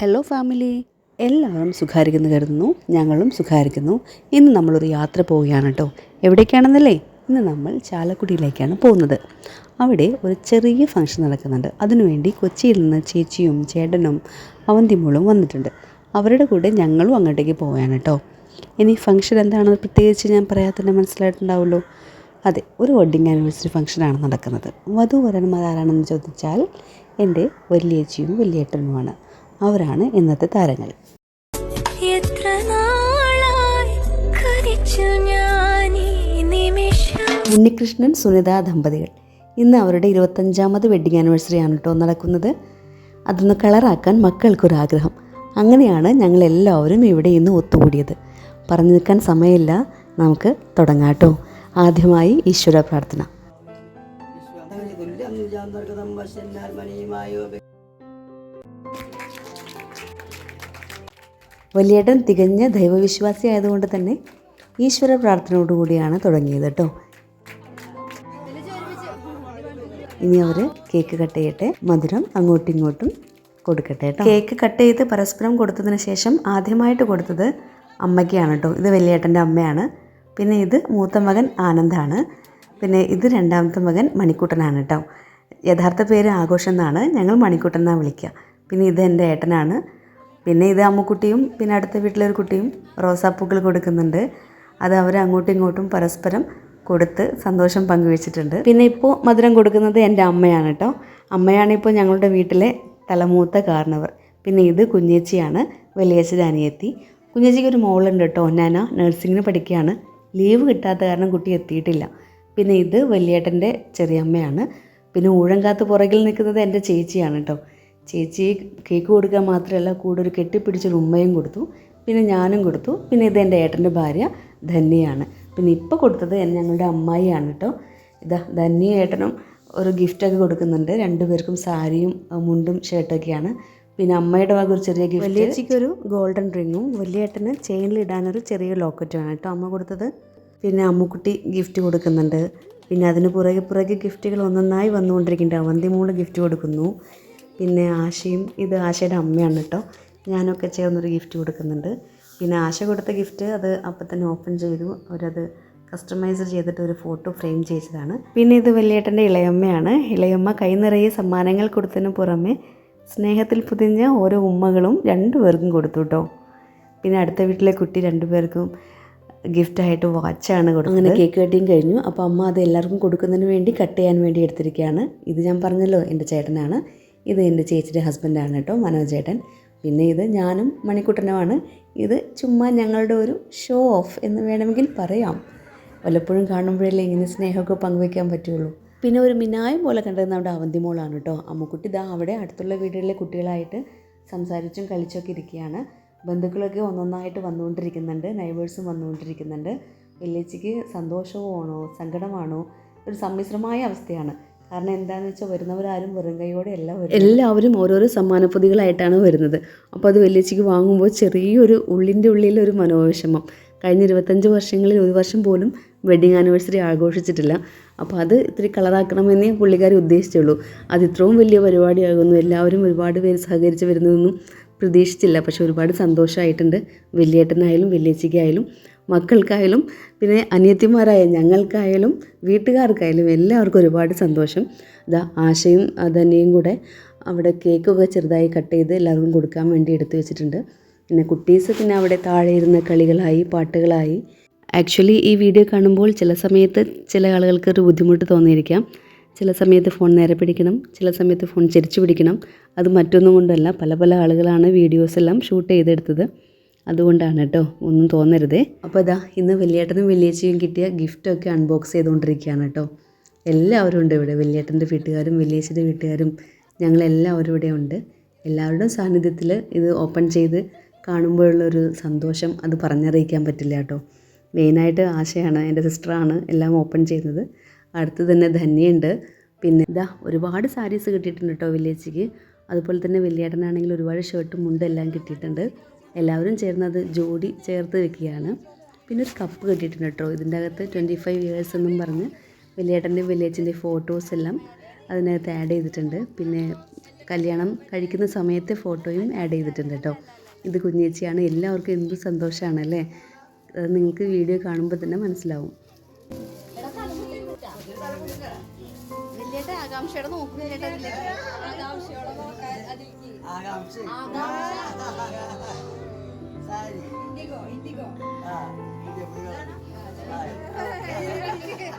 Hello family എല്ലാവരും സുഖാരിക്കുന്നു കരുതുന്നു. ഞങ്ങളും സുഖാരിക്കുന്നു ഇന്ന് നമ്മളൊരു യാത്ര പോവുകയാണ് കേട്ടോ എവിടേക്കാണെന്നല്ലേ? ഇന്ന് നമ്മൾ ചാലക്കുടിയിലേക്കാണ് പോകുന്നത്. അവിടെ ഒരു ചെറിയ ഫംഗ്ഷൻ നടക്കുന്നുണ്ട്. അതിനുവേണ്ടി കൊച്ചിയിൽ നിന്ന് ചേച്ചിയും ചേട്ടനും അവന്തിമോളും വന്നിട്ടുണ്ട്. അവരുടെ കൂടെ ഞങ്ങളും അങ്ങോട്ടേക്ക് പോവുകയാണ് കേട്ടോ ഇനി ഫംഗ്ഷൻ എന്താണെന്ന് പ്രത്യേകിച്ച് ഞാൻ പറയാത്തന്നെ മനസ്സിലായിട്ടുണ്ടാവുമല്ലോ. അതെ ഒരു വെഡ്ഡിങ് ആനിവേഴ്സറി ഫംഗ്ഷനാണ് നടക്കുന്നത്. വധു ആരാണെന്ന് ചോദിച്ചാൽ എന്റെ വലിയേച്ചിയും വലിയേട്ടനുമാണ് അവരാണ് ഇന്നത്തെ താരങ്ങൾ. എത്ര നാളായി കൊതിച്ചു ഞാൻ ഈ നിമിഷം. ഉണ്ണികൃഷ്ണൻ സുനിത ദമ്പതികൾ. ഇന്ന് അവരുടെ ഇരുപത്തഞ്ചാമത് വെഡ്ഡിങ് ആനിവേഴ്സറി ആണ് കേട്ടോ നടക്കുന്നത്. അതൊന്ന് കളറാക്കാൻ മക്കൾക്കൊരാഗ്രഹം. അങ്ങനെയാണ് ഞങ്ങൾ എല്ലാവരും ഇവിടെ ഇന്ന് ഒത്തുകൂടിയത്. പറഞ്ഞു നിൽക്കാൻ സമയമില്ല. നമുക്ക് തുടങ്ങാം കേട്ടോ ആദ്യമായി ഈശ്വര പ്രാർത്ഥന. വലിയേട്ടൻ തികഞ്ഞ ദൈവവിശ്വാസി ആയതുകൊണ്ട് തന്നെ ഈശ്വര പ്രാർത്ഥനയോടുകൂടിയാണ് തുടങ്ങിയത് കേട്ടോ ഇനി അവർ കേക്ക് കട്ട് ചെയ്യട്ടെ മധുരം അങ്ങോട്ടും ഇങ്ങോട്ടും കൊടുക്കട്ടെ കേട്ടോ കേക്ക് കട്ട് ചെയ്ത് പരസ്പരം കൊടുത്തതിന് ശേഷം ആദ്യമായിട്ട് കൊടുത്തത് അമ്മയ്ക്കാണ് കേട്ടോ ഇത് വലിയേട്ടന്റെ അമ്മയാണ്. പിന്നെ ഇത് മൂത്ത മകൻ ആനന്ദാണ്. പിന്നെ ഇത് രണ്ടാമത്തെ മകൻ മണിക്കുട്ടനാണ് കേട്ടോ യഥാർത്ഥ പേര് ആഘോഷം എന്നാണ് ഞങ്ങൾ മണിക്കുട്ടൻ എന്നാണ് വിളിക്കുക പിന്നെ ഇത് എന്റെ ഏട്ടനാണ്. പിന്നെ ഇത് അമ്മുക്കുട്ടിയും പിന്നെ അടുത്ത വീട്ടിലൊരു കുട്ടിയും റോസാപ്പൂക്കൾ കൊടുക്കുന്നുണ്ട്. അത് അവർ അങ്ങോട്ടും ഇങ്ങോട്ടും പരസ്പരം കൊടുത്ത് സന്തോഷം പങ്കുവെച്ചിട്ടുണ്ട്. പിന്നെ ഇപ്പോൾ മധുരം കൊടുക്കുന്നത് എന്റെ അമ്മയാണ് കേട്ടോ. അമ്മയാണ് ഇപ്പോൾ ഞങ്ങളുടെ വീട്ടിലെ തലമൂത്ത കാരണവർ പിന്നെ ഇത് കുഞ്ഞേച്ചിയാണ് വലിയേച്ചി അനിയത്തി കുഞ്ഞേച്ചിക്ക് ഒരു മോളുണ്ട് കേട്ടോ ഒന്നാന നഴ്സിങ്ങിന് പഠിക്കുകയാണ്. ലീവ് കിട്ടാത്ത കാരണം കുട്ടി എത്തിയിട്ടില്ല. പിന്നെ ഇത് വലിയേട്ടന്റെ ചെറിയമ്മയാണ് പിന്നെ ഊഴങ്കാത്ത് പുറകിൽ നിൽക്കുന്നത് എന്റെ ചേച്ചിയാണ് കേട്ടോ. ചേച്ചി കേക്ക് കൊടുക്കാൻ മാത്രമല്ല കൂടെ ഒരു കെട്ടിപ്പിടിച്ചൊരു ഉമ്മയും കൊടുത്തു. പിന്നെ ഞാനും കൊടുത്തു. പിന്നെ ഇത് എന്റെ ഏട്ടന്റെ ഭാര്യ ധന്യയാണ് പിന്നെ ഇപ്പോൾ കൊടുത്തത് ഞങ്ങളുടെ അമ്മായിയാണ് കേട്ടോ. ഇതാ ധന്യ ഏട്ടനും ഒരു ഗിഫ്റ്റൊക്കെ കൊടുക്കുന്നുണ്ട്. രണ്ടുപേർക്കും സാരിയും മുണ്ടും ഷർട്ടൊക്കെയാണ് പിന്നെ അമ്മയുടെ വക ഒരു ചെറിയ ഗിഫ്റ്റ് വലിയച്ചിക്ക് ഒരു ഗോൾഡൻ റിങ്ങും വലിയേട്ടന് ചെയിനിൽ ഇടാനൊരു ചെറിയ ലോക്കറ്റുമാണ് കേട്ടോ അമ്മ കൊടുത്തത്. പിന്നെ അമ്മുക്കുട്ടി ഗിഫ്റ്റ് കൊടുക്കുന്നുണ്ട്. പിന്നെ അതിന് പുറകെ പുറകെ ഗിഫ്റ്റുകൾ ഒന്നൊന്നായി വന്നുകൊണ്ടിരിക്കുന്നുണ്ട്. അവന്തി മോൾ ഗിഫ്റ്റ് കൊടുക്കുന്നു. പിന്നെ ആശയും ഇത് ആശയുടെ അമ്മയാണ് കേട്ടോ. ഞാനൊക്കെ ചേർന്നൊരു ഗിഫ്റ്റ് കൊടുക്കുന്നുണ്ട്. പിന്നെ ആശ കൊടുത്ത ഗിഫ്റ്റ് അത് അപ്പം തന്നെ ഓപ്പൺ ചെയ്തു. അവരത് കസ്റ്റമൈസ് ചെയ്തിട്ട് ഒരു ഫോട്ടോ ഫ്രെയിം ചെയ്തതാണ്. പിന്നെ ഇത് വലിയേട്ടന്റെ ഇളയമ്മയാണ്. ഇളയമ്മ കൈ നിറയെ സമ്മാനങ്ങൾ കൊടുത്തതിന് പുറമെ സ്നേഹത്തിൽ പുതിഞ്ഞ ഓരോ ഉമ്മകളും രണ്ടുപേർക്കും കൊടുത്തു കേട്ടോ. പിന്നെ അടുത്ത വീട്ടിലെ കുട്ടി രണ്ടുപേർക്കും ഗിഫ്റ്റായിട്ട് വാച്ചാണ് കൊടുക്കുന്നത് അങ്ങനെ കേക്ക് കട്ടിങ് കഴിഞ്ഞു. അപ്പോൾ അമ്മ അത് എല്ലാവർക്കും കൊടുക്കുന്നതിന് വേണ്ടി കട്ട് ചെയ്യാൻ വേണ്ടി എടുത്തിരിക്കുകയാണ്. ഇത് ഞാൻ പറഞ്ഞല്ലോ എന്റെ ചേട്ടനാണ്. ഇത് എന്റെ ചേച്ചിയുടെ ഹസ്ബൻഡാണ് കേട്ടോ മനോജ് ചേട്ടൻ പിന്നെ ഇത് ഞാനും മണിക്കുട്ടനുമാണ്. ഇത് ചുമ്മാ ഞങ്ങളുടെ ഒരു ഷോ ഓഫ് എന്ന് വേണമെങ്കിൽ പറയാം. വല്ലപ്പോഴും കാണുമ്പോഴല്ലേ ഇങ്ങനെ സ്നേഹമൊക്കെ പങ്കുവയ്ക്കാൻ പറ്റുള്ളൂ. പിന്നെ ഒരു മിനായം പോലെ കണ്ടത് നമ്മുടെ അവന്തിമോളാണ് കേട്ടോ. അമ്മുക്കുട്ടി ഇതാ അവിടെ അടുത്തുള്ള വീടുകളിലെ കുട്ടികളായിട്ട് സംസാരിച്ചും കളിച്ചൊക്കെ ഇരിക്കുകയാണ്. ബന്ധുക്കളൊക്കെ ഒന്നൊന്നായിട്ട് വന്നുകൊണ്ടിരിക്കുന്നുണ്ട് നൈബേഴ്സും വന്നുകൊണ്ടിരിക്കുന്നുണ്ട്. വെല്ലേച്ചിക്ക് സന്തോഷമാണോ സങ്കടമാണോ? ഒരു സമ്മിശ്രമായ അവസ്ഥയാണ്. കാരണം എന്താണെന്ന് വെച്ചാൽ വരുന്നവരാരും വെറും കൈയോടെ അല്ല എല്ലാവരും ഓരോരോ സമ്മാനപ്പൊതികളായിട്ടാണ് വരുന്നത്. അപ്പോൾ അത് വെല്ലേച്ചിക്ക് വാങ്ങുമ്പോൾ ചെറിയൊരു ഉള്ളിന്റെ ഉള്ളിൽ ഒരു മനോവിഷമം. കഴിഞ്ഞ ഇരുപത്തഞ്ച് വർഷങ്ങളിൽ ഒരു വർഷം പോലും വെഡിങ് ആനിവേഴ്സറി ആഘോഷിച്ചിട്ടില്ല. അപ്പോൾ അത് ഇത്തിരി കളറാക്കണമെന്നേ പുള്ളിക്കാരി ഉദ്ദേശിച്ചുള്ളൂ. അത് ഇത്രയും വലിയ പരിപാടിയാകുന്നു. എല്ലാവരും ഒരുപാട് പേര് സഹകരിച്ച് വരുന്നതൊന്നും പ്രതീക്ഷിച്ചില്ല. പക്ഷെ ഒരുപാട് സന്തോഷമായിട്ടുണ്ട് വലിയേട്ടനായാലും വലിയേച്ചിക്കായാലും. മക്കൾക്കായാലും പിന്നെ അനിയത്തിമാരായ ഞങ്ങൾക്കായാലും വീട്ടുകാർക്കായാലും എല്ലാവർക്കും ഒരുപാട് സന്തോഷം. ഇതാ ആശയും ധന്യയും കൂടെ അവിടെ കേക്കൊക്കെ ചെറുതായി കട്ട് ചെയ്ത് എല്ലാവർക്കും കൊടുക്കാൻ വേണ്ടി എടുത്തു വെച്ചിട്ടുണ്ട്. പിന്നെ കുട്ടീസ് പിന്നെ അവിടെ താഴെ ഇരുന്ന കളികളായി പാട്ടുകളായി. ആക്ച്വലി ഈ വീഡിയോ കാണുമ്പോൾ ചില സമയത്ത് ചില ആളുകൾക്ക് ഒരു ബുദ്ധിമുട്ട് തോന്നിയിരിക്കാം. ചില സമയത്ത് ഫോൺ നേരെ പിടിക്കണം ചില സമയത്ത് ഫോൺ ചിരിച്ചു പിടിക്കണം. അത് മറ്റൊന്നും കൊണ്ടല്ല പല പല ആളുകളാണ് വീഡിയോസ് എല്ലാം ഷൂട്ട് ചെയ്തെടുത്തത്. അതുകൊണ്ടാണ് കേട്ടോ ഒന്നും തോന്നരുതേ. അപ്പോൾ ഇതാ ഇന്ന് വലിയേട്ടനും വലിയേച്ചിയും കിട്ടിയ ഗിഫ്റ്റൊക്കെ അൺബോക്സ് ചെയ്തുകൊണ്ടിരിക്കുകയാണ് കേട്ടോ. എല്ലാവരും ഉണ്ട് ഇവിടെ. വലിയേട്ടന്റെ വീട്ടുകാരും വലിയേച്ചിയുടെ വീട്ടുകാരും ഞങ്ങളെല്ലാവരും ഇവിടെ ഉണ്ട്. എല്ലാവരുടെയും സാന്നിധ്യത്തിൽ ഇത് ഓപ്പൺ ചെയ്ത് കാണുമ്പോഴുള്ളൊരു സന്തോഷം അത് പറഞ്ഞറിയിക്കാൻ പറ്റില്ല കേട്ടോ. മെയിനായിട്ട് ആശയാണ് എന്റെ സിസ്റ്ററാണ് എല്ലാം ഓപ്പൺ ചെയ്യുന്നത്. അടുത്ത് തന്നെ ധന്യയുണ്ട്. പിന്നെ ഇതാ ഒരുപാട് സാരീസ് കിട്ടിയിട്ടുണ്ട് കേട്ടോ വില്ലേജിക്ക് അതുപോലെ തന്നെ വലിയേട്ടനാണെങ്കിൽ ഒരുപാട് ഷർട്ടും മുണ്ടും എല്ലാം കിട്ടിയിട്ടുണ്ട്. എല്ലാവരും ചേർന്നത് ജോഡി ചേർത്ത് വെക്കുകയാണ്. പിന്നെ ഒരു കപ്പ് കിട്ടിയിട്ടുണ്ട് കേട്ടോ. ഇതിന്റെ അകത്ത് ട്വന്റി ഫൈവ് ഇയേഴ്സ് എന്നും പറഞ്ഞ് വലിയേട്ടന്റെ വില്ലേജിന്റെ ഫോട്ടോസ് എല്ലാം അതിനകത്ത് ആഡ് ചെയ്തിട്ടുണ്ട്. പിന്നെ കല്യാണം കഴിക്കുന്ന സമയത്തെ ഫോട്ടോയും ആഡ് ചെയ്തിട്ടുണ്ട് കേട്ടോ. ഇത് കുഞ്ഞേച്ചിയാണ്. എല്ലാവർക്കും എന്ത് സന്തോഷമാണ് അല്ലേ? അത് നിങ്ങൾക്ക് വീഡിയോ കാണുമ്പോൾ തന്നെ മനസ്സിലാവും.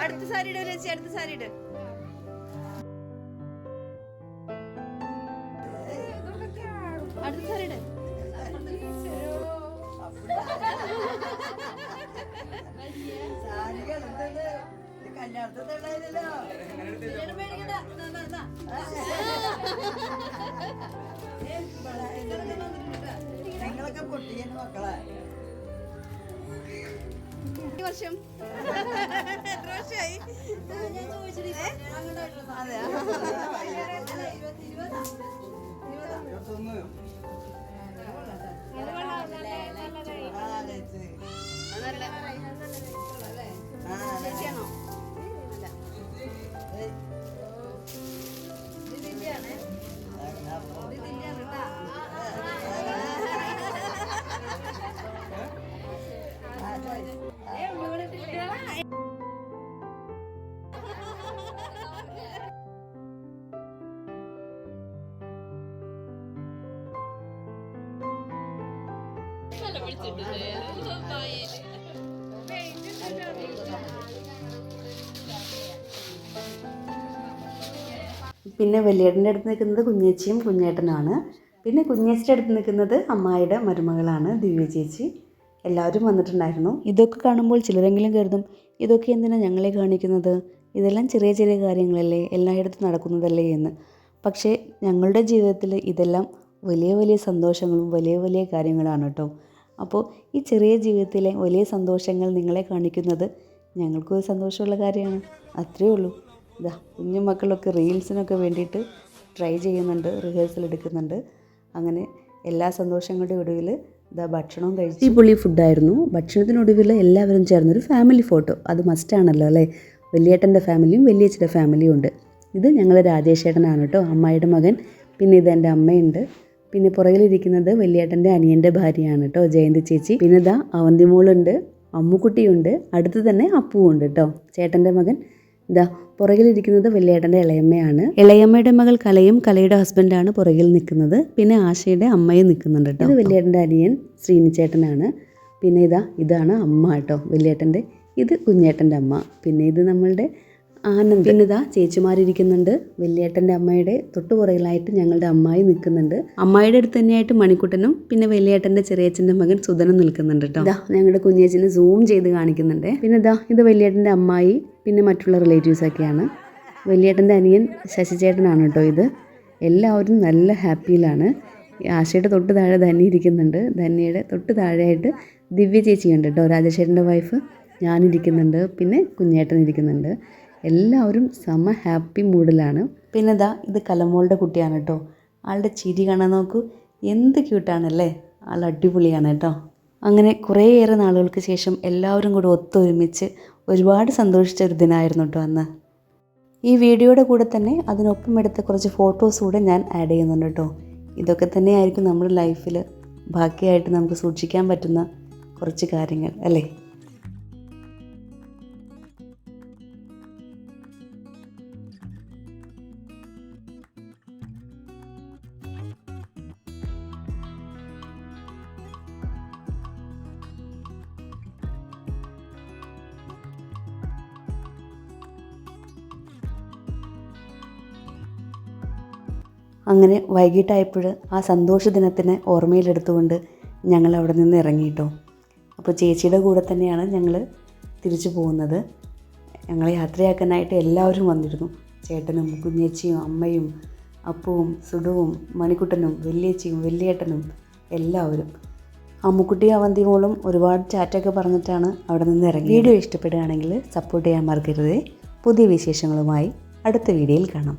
അടുത്ത സാരി ഇട ചേച്ചി അടുത്ത സാരി ഇട് അടുത്ത സാരി ഇട് മക്കളെ. ഈ വർഷം. എത്ര വർഷമായി? നാലഞ്ച്. അതല്ല പിന്നെ വലിയേട്ടന്റെ അടുത്ത് നിൽക്കുന്നത് കുഞ്ഞേച്ചിയും കുഞ്ഞേട്ടനാണ് പിന്നെ കുഞ്ഞേച്ചിയുടെ അടുത്ത് നിൽക്കുന്നത് അമ്മായിയുടെ മരുമകളാണ് ദിവ്യ ചേച്ചി. എല്ലാവരും വന്നിട്ടുണ്ടായിരുന്നു. ഇതൊക്കെ കാണുമ്പോൾ ചിലരെങ്കിലും കരുതും ഇതൊക്കെ എന്തിനാണ് ഞങ്ങളെ കാണിക്കുന്നത്? ഇതെല്ലാം ചെറിയ ചെറിയ കാര്യങ്ങളല്ലേ എല്ലായിടത്തും നടക്കുന്നതല്ലേ എന്ന്. പക്ഷേ ഞങ്ങളുടെ ജീവിതത്തിൽ ഇതെല്ലാം വലിയ വലിയ സന്തോഷങ്ങളും വലിയ വലിയ കാര്യങ്ങളാണ് കേട്ടോ. അപ്പോൾ ഈ ചെറിയ ജീവിതത്തിലെ വലിയ സന്തോഷങ്ങൾ നിങ്ങളെ കാണിക്കുന്നത് ഞങ്ങൾക്കും ഒരു സന്തോഷമുള്ള കാര്യമാണ്. അത്രയേ ഉള്ളൂ. ഇതാ കുഞ്ഞു മക്കളൊക്കെ റീൽസിനൊക്കെ വേണ്ടിയിട്ട് ട്രൈ ചെയ്യുന്നുണ്ട് റിഹേഴ്സൽ എടുക്കുന്നുണ്ട്. അങ്ങനെ എല്ലാ സന്തോഷങ്ങളുടെ ഒടുവിൽ ഇതാ ഭക്ഷണവും കഴിച്ചു. അടിപൊളി ഫുഡായിരുന്നു ഭക്ഷണത്തിനൊടുവിൽ എല്ലാവരും ചേർന്നൊരു ഫാമിലി ഫോട്ടോ അത് മസ്റ്റാണല്ലോ അല്ലേ? വലിയേട്ടന്റെ ഫാമിലിയും വലിയച്ഛന്റെ ഫാമിലിയും ഉണ്ട്. ഇത് ഞങ്ങൾ രാജേഷേട്ടനാണ് കേട്ടോ അമ്മായിയുടെ മകൻ. പിന്നെ ഇത് എന്റെ അമ്മയുണ്ട്. പിന്നെ പുറകിലിരിക്കുന്നത് വലിയേട്ടന്റെ അനിയന്റെ ഭാര്യയാണ് കേട്ടോ ജയന്തി ചേച്ചി. പിന്നെ ഇതാ അവന്തിമോളുണ്ട് അമ്മുക്കുട്ടിയുണ്ട് അടുത്ത് തന്നെ അപ്പുവുണ്ട് കേട്ടോ. ചേട്ടന്റെ മകൻ ഇതാ പുറകിലിരിക്കുന്നത് വലിയേട്ടന്റെ ഇളയമ്മയാണ്. ഇളയമ്മയുടെ മകൾ കലയും കലയുടെ ഹസ്ബൻഡാണ് പുറകിൽ നിൽക്കുന്നത്. പിന്നെ ആശയുടെ അമ്മയും നിൽക്കുന്നുണ്ട് കേട്ടോ. ഇത് വലിയേട്ടന്റെ അനിയൻ ശ്രീനിച്ചേട്ടനാണ്. പിന്നെ ഇതാ ഇതാണ് അമ്മ കേട്ടോ വലിയേട്ടന്റെ ഇത് കുഞ്ഞേട്ടന്റെ അമ്മ. പിന്നെ ഇത് നമ്മളുടെ ആനന്ദ്. പിന്നിതാ ചേച്ചിമാരിരിക്കുന്നുണ്ട്. വലിയേട്ടന്റെ അമ്മയുടെ തൊട്ടു പുറകിലായിട്ട് ഞങ്ങളുടെ അമ്മായി നിൽക്കുന്നുണ്ട്. അമ്മായിയുടെ അടുത്ത് തന്നെയായിട്ട് മണിക്കുട്ടനും പിന്നെ വലിയേട്ടന്റെ ചെറിയച്ഛന്റെ മകൻ സുധനും നിൽക്കുന്നുണ്ട് കേട്ടോ. ഇതാ ഞങ്ങളുടെ കുഞ്ഞേച്ചിനെ സൂം ചെയ്ത് കാണിക്കുന്നുണ്ട്. പിന്നെ ഇതാ ഇത് വലിയേട്ടന്റെ അമ്മായി പിന്നെ മറ്റുള്ള റിലേറ്റീവ്സ് ഒക്കെയാണ് വലിയേട്ടന്റെ അനിയൻ ശശിചേട്ടനാണ് കേട്ടോ ഇത്. എല്ലാവരും നല്ല ഹാപ്പിയിലാണ്. ആശയുടെ തൊട്ട് താഴെ ധന്യ ഇരിക്കുന്നുണ്ട്. ധന്യയുടെ തൊട്ട് താഴെയായിട്ട് ദിവ്യ ചേച്ചിയുണ്ട് കേട്ടോ. രാജശേഖരന്റെ വൈഫ് ഞാനിരിക്കുന്നുണ്ട്. പിന്നെ കുഞ്ഞേട്ടൻ ഇരിക്കുന്നുണ്ട്. എല്ലാവരും സമ ഹാപ്പി മൂഡിലാണ്. പിന്നെ ഇതാ ഇത് കലമോളുടെ കുട്ടിയാണ് കേട്ടോ. ആളുടെ ചിരി കാണാൻ നോക്കൂ. എന്ത് ക്യൂട്ടാണല്ലേ. ആൾ അടിപൊളിയാണ് കേട്ടോ. അങ്ങനെ കുറേയേറെ നാളുകൾക്ക് ശേഷം എല്ലാവരും കൂടെ ഒത്തൊരുമിച്ച് ഒരുപാട് സന്തോഷിച്ച ഒരു ദിനമായിരുന്നു കേട്ടോ അന്ന്. ഈ വീഡിയോയുടെ കൂടെ തന്നെ അതിനൊപ്പം എടുത്ത കുറച്ച് ഫോട്ടോസ് കൂടെ ഞാൻ ആഡ് ചെയ്യുന്നുണ്ട് കേട്ടോ. ഇതൊക്കെ തന്നെയായിരിക്കും നമ്മുടെ ലൈഫിൽ ബാക്കിയായിട്ട് നമുക്ക് സൂക്ഷിക്കാൻ പറ്റുന്ന കുറച്ച് കാര്യങ്ങൾ അല്ലേ? അങ്ങനെ വൈകിട്ടായപ്പോൾ ആ സന്തോഷ ദിനത്തിനെ ഓർമ്മയിലെടുത്തുകൊണ്ട് ഞങ്ങൾ അവിടെ നിന്ന് ഇറങ്ങിയിട്ടോ. അപ്പോൾ ചേച്ചിയുടെ കൂടെ തന്നെയാണ് ഞങ്ങൾ തിരിച്ചു പോകുന്നത്. ഞങ്ങളെ യാത്രയാക്കാനായിട്ട് എല്ലാവരും വന്നിരുന്നു. ചേട്ടനും കുഞ്ഞേച്ചിയും അമ്മയും അപ്പവും സുഡുവും മണിക്കുട്ടനും വലിയേച്ചിയും വലിയേട്ടനും എല്ലാവരും. അമ്മുക്കുട്ടി അവന്തിമോളും ഒരുപാട് ചാറ്റൊക്കെ പറഞ്ഞിട്ടാണ് അവിടെ നിന്ന് ഇറങ്ങി വീഡിയോ ഇഷ്ടപ്പെടുകയാണെങ്കിൽ സപ്പോർട്ട് ചെയ്യാൻ മറക്കരുത്. പുതിയ വിശേഷങ്ങളുമായി അടുത്ത വീഡിയോയിൽ കാണാം.